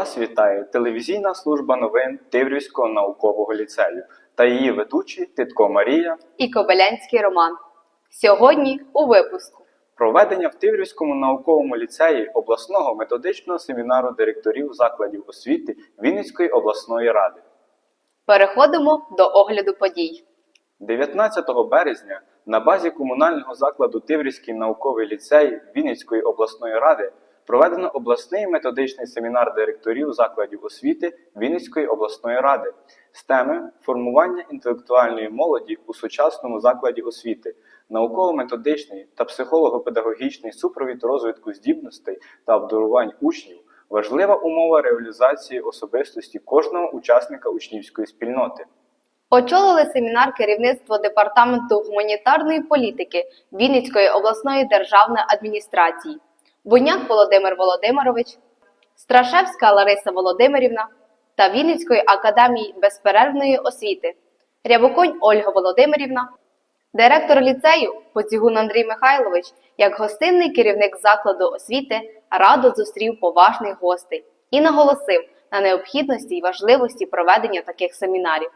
Вас вітає телевізійна служба новин Тиврівського наукового ліцею та її ведучі Титко Марія. і Кобилянський роман. Сьогодні у випуску. Проведення в Тиврівському науковому ліцеї обласного методичного семінару директорів закладів освіти Вінницької обласної ради. Переходимо до огляду подій. 19 березня на базі комунального закладу Тиврівський науковий ліцей Вінницької обласної ради проведено обласний методичний семінар директорів закладів освіти Вінницької обласної ради з теми формування інтелектуальної молоді у сучасному закладі освіти, науково-методичний та психолого-педагогічний супровід розвитку здібностей та обдарувань учнів. Важлива умова реалізації особистості кожного учасника учнівської спільноти. Очолили семінар керівництво департаменту гуманітарної політики Вінницької обласної державної адміністрації, Буняк Володимир Володимирович, Страшевська Лариса Володимирівна та Вінницької академії безперервної освіти, Рябоконь Ольга Володимирівна, директор ліцею Поцігун Андрій Михайлович, як гостинний керівник закладу освіти, радо зустрів поважних гостей і наголосив на необхідності і важливості проведення таких семінарів.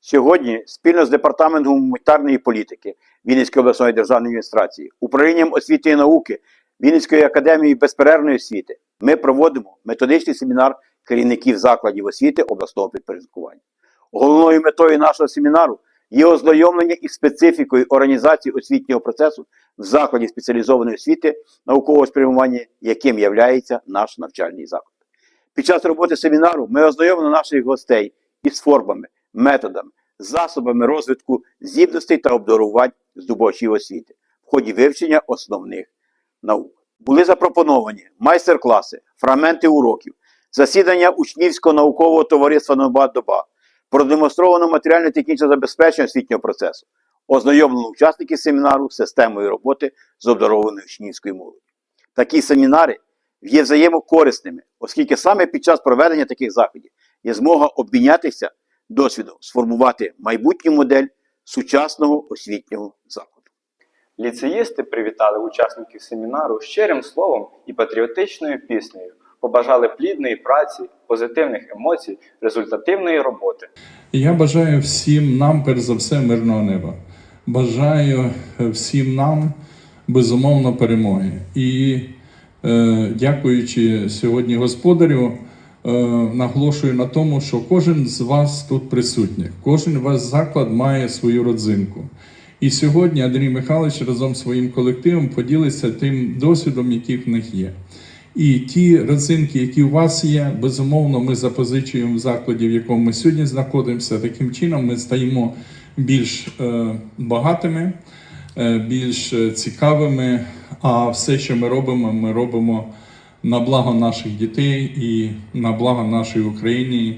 Сьогодні спільно з департаментом гуманітарної політики Вінницької обласної державної адміністрації, управлінням освіти і науки Вінницької академії безперервної освіти ми проводимо методичний семінар керівників закладів освіти обласного підпорядкування. Головною метою нашого семінару є ознайомлення із специфікою організації освітнього процесу в закладі спеціалізованої освіти наукового спрямування, яким є наш навчальний заклад. Під час роботи семінару ми ознайомили наших гостей із формами, методами, засобами розвитку здібностей та обдарувань здобувачів освіти в ході вивчення основних наук. Були запропоновані майстер-класи, фрагменти уроків, засідання учнівського наукового товариства «Нова доба», продемонстровано матеріально-технічне забезпечення освітнього процесу, ознайомлено учасників семінару системою роботи з обдарованою учнівською молоддю. Такі семінари є взаємокорисними, оскільки саме під час проведення таких заходів є змога обмінятися досвідом, сформувати майбутню модель сучасного освітнього закладу. Ліцеїсти привітали учасників семінару щирим словом і патріотичною піснею, побажали плідної праці, позитивних емоцій, результативної роботи. Я бажаю всім нам, перш за все, мирного неба. Бажаю е, всім нам безумовно перемоги. І е, дякуючи сьогодні господарю, е, наголошую на тому, що кожен з вас тут присутніх, кожен ваш заклад має свою родзинку. І сьогодні Андрій Михайлович разом з своїм колективом поділиться тим досвідом, який в них є. І ті родзинки, які у вас є, безумовно, ми запозичуємо в закладі, в якому ми сьогодні знаходимося. Таким чином ми стаємо більш е, багатими, е, більш е, цікавими. А все, що ми робимо, ми робимо на благо наших дітей і на благо нашої України,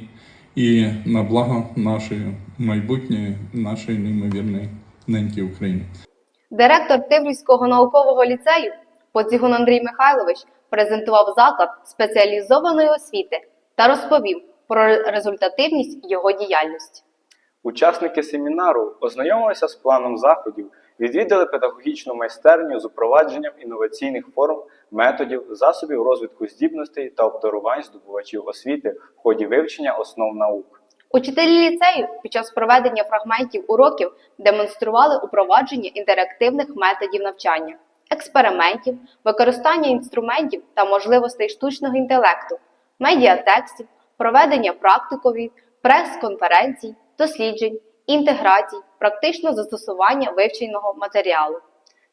і на благо нашої майбутньої, нашої неймовірної неньки України. Директор Тиврівського наукового ліцею Поцігун Андрій Михайлович презентував заклад спеціалізованої освіти та розповів про результативність його діяльності. Учасники семінару ознайомилися з планом заходів, відвідали педагогічну майстерню з упровадженням інноваційних форм, методів, засобів розвитку здібностей та обдарувань здобувачів освіти в ході вивчення основ наук. Учителі ліцею під час проведення фрагментів уроків демонстрували упровадження інтерактивних методів навчання, експериментів, використання інструментів та можливостей штучного інтелекту, медіатекстів, проведення практикові, прес-конференцій, досліджень, інтеграцій, практичного застосування вивченого матеріалу.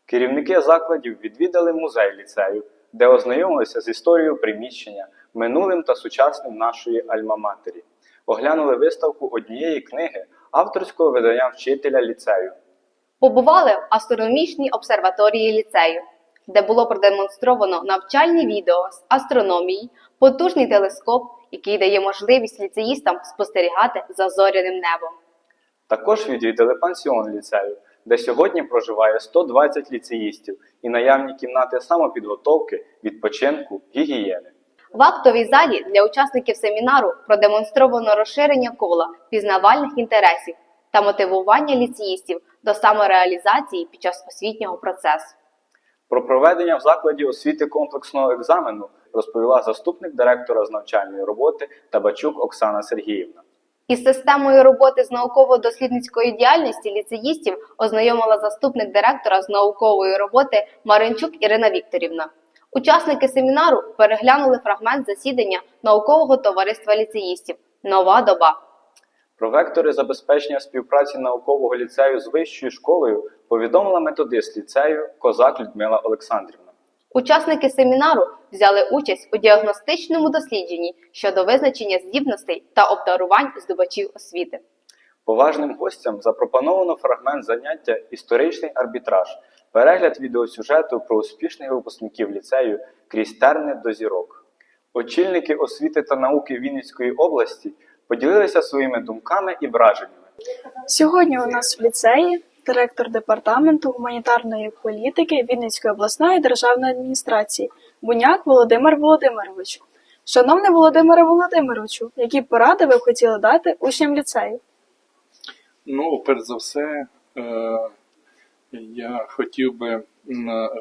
Керівники закладів відвідали музей ліцею, де ознайомилися з історією приміщення, минулим та сучасним нашої альма-матері. Оглянули виставку однієї книги авторського видання вчителя ліцею. Побували в астрономічній обсерваторії ліцею, де було продемонстровано навчальні відео з астрономії, потужний телескоп, який дає можливість ліцеїстам спостерігати за зоряним небом. Також відвідали пансіон ліцею, де сьогодні проживає 120 ліцеїстів і наявні кімнати самопідготовки, відпочинку, гігієни. В актовій залі для учасників семінару продемонстровано розширення кола пізнавальних інтересів та мотивування ліцеїстів до самореалізації під час освітнього процесу. Про проведення в закладі освіти комплексного екзамену розповіла заступник директора з навчальної роботи Табачук Оксана Сергіївна. Із системою роботи з науково-дослідницької діяльності ліцеїстів ознайомила заступник директора з наукової роботи Маринчук Ірина Вікторівна. Учасники семінару переглянули фрагмент засідання наукового товариства ліцеїстів Нова доба. Про вектори забезпечення співпраці наукового ліцею з вищою школою повідомила методист ліцею Козак Людмила Олександрівна. Учасники семінару взяли участь у діагностичному дослідженні щодо визначення здібностей та обдарувань здобувачів освіти. Поважним гостям запропоновано фрагмент заняття Історичний арбітраж, перегляд відеосюжету про успішних випускників ліцею крізь терни до зірок. Очільники освіти та науки Вінницької області поділилися своїми думками і враженнями. Сьогодні у нас в ліцеї директор департаменту гуманітарної політики Вінницької обласної державної адміністрації Буняк Володимир Володимирович. Шановний Володимире Володимировичу, які поради ви б хотіли дати учням ліцею? Ну, перш за все, е, я хотів би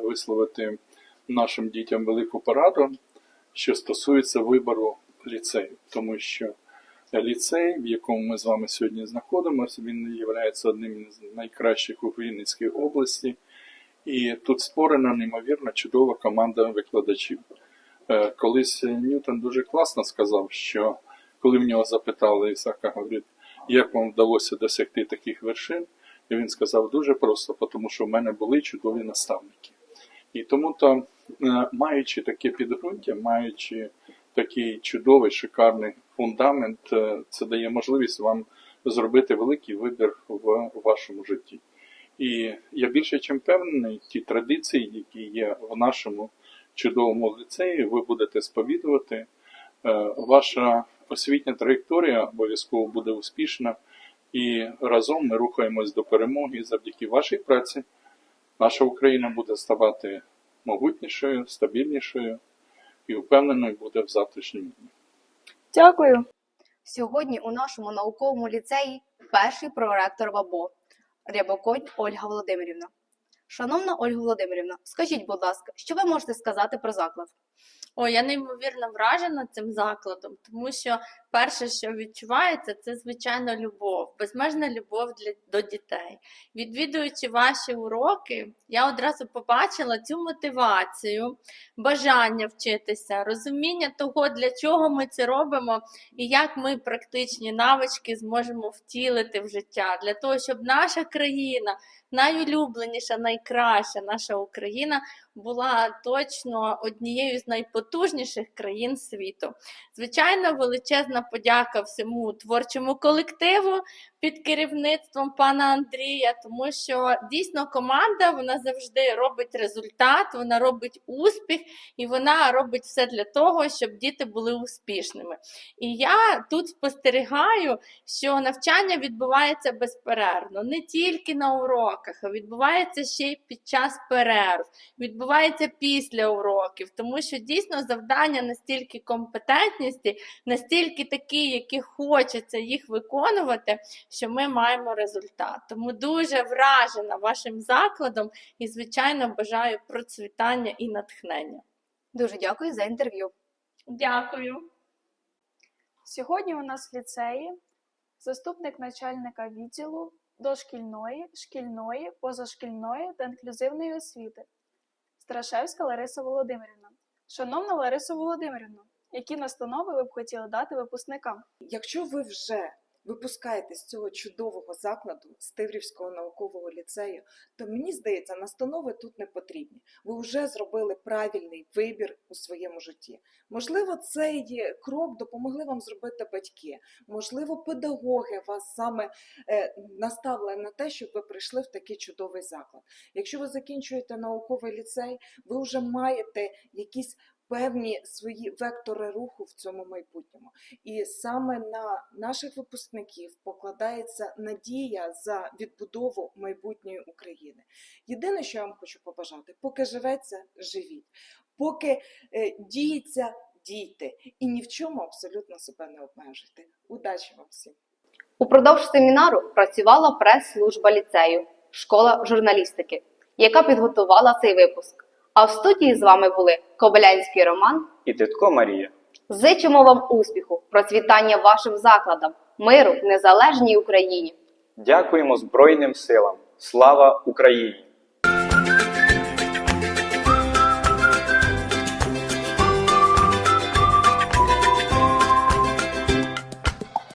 висловити нашим дітям велику пораду, що стосується вибору ліцею, тому що ліцей, в якому ми з вами сьогодні знаходимося, він є одним з найкращих у Вінницькій області, і тут створена неймовірно чудова команда викладачів. Е, Колись Ньютон дуже класно сказав, що коли в нього запитали Ісака, говорить, як вам вдалося досягти таких вершин, і він сказав дуже просто, тому що в мене були чудові наставники. І тому то, е, маючи таке підґрунтя, маючи такий чудовий, шикарний фундамент, е, це дає можливість вам зробити великий вибір в вашому житті. І я більше чим впевнений, ті традиції, які є в нашому чудовому ліцеї, ви будете сповідувати. Е, Ваша освітня траєкторія обов'язково буде успішна, і разом ми рухаємось до перемоги. Завдяки вашій праці наша Україна буде ставати могутнішою, стабільнішою і впевненою буде в завтрашньому дні. Дякую. Сьогодні у нашому науковому ліцеї перший проректор ВАБО Рябоконь Ольга Володимирівна. Шановна Ольга Володимирівна, скажіть, будь ласка, що ви можете сказати про заклад? Ой, я неймовірно вражена цим закладом, тому що перше, що відчувається, це звичайно любов, безмежна любов для до дітей. Відвідуючи ваші уроки, я одразу побачила цю мотивацію, бажання вчитися, розуміння того, для чого ми це робимо, і як ми практичні навички зможемо втілити в життя для того, щоб наша країна, найулюбленіша, найкраща наша Україна була точно однією з найпотужніших країн світу. Звичайно, величезна подяка всьому творчому колективу під керівництвом пана Андрія, тому що дійсно команда вона завжди робить результат, вона робить успіх і вона робить все для того, щоб діти були успішними. І я тут спостерігаю, що навчання відбувається безперервно, не тільки на уроках, а відбувається ще й під час перерв відбувається після уроків, тому що дійсно завдання настільки компетентності, настільки такі, які хочеться їх виконувати, що ми маємо результат. Тому дуже вражена вашим закладом і, звичайно, бажаю процвітання і натхнення. Дуже дякую за інтерв'ю. Дякую. Сьогодні у нас в ліцеї заступник начальника відділу дошкільної, шкільної, позашкільної та інклюзивної освіти Страшевська Лариса Володимирівна. Шановна Лариса Володимирівна, які настанови ви б хотіли дати випускникам? Якщо ви вже випускаєте з цього чудового закладу з Тиврівського наукового ліцею, то мені здається, настанови тут не потрібні. Ви вже зробили правильний вибір у своєму житті. Можливо, цей крок допомогли вам зробити батьки. Можливо, педагоги вас саме е, наставили на те, щоб ви прийшли в такий чудовий заклад. Якщо ви закінчуєте науковий ліцей, ви вже маєте якісь певні свої вектори руху в цьому майбутньому. І саме на наших випускників покладається надія за відбудову майбутньої України. Єдине, що я вам хочу побажати, поки живеться, живіть, поки е, діється, дійте, і ні в чому абсолютно себе не обмежуйте. Удачі вам всім! Упродовж семінару працювала прес-служба ліцею, школа журналістики, яка підготувала цей випуск. А в студії з вами були Кобилянський Роман. І Титко Марія. Зичимо вам успіху, процвітання вашим закладам, миру в незалежній Україні. Дякуємо Збройним силам. Слава Україні!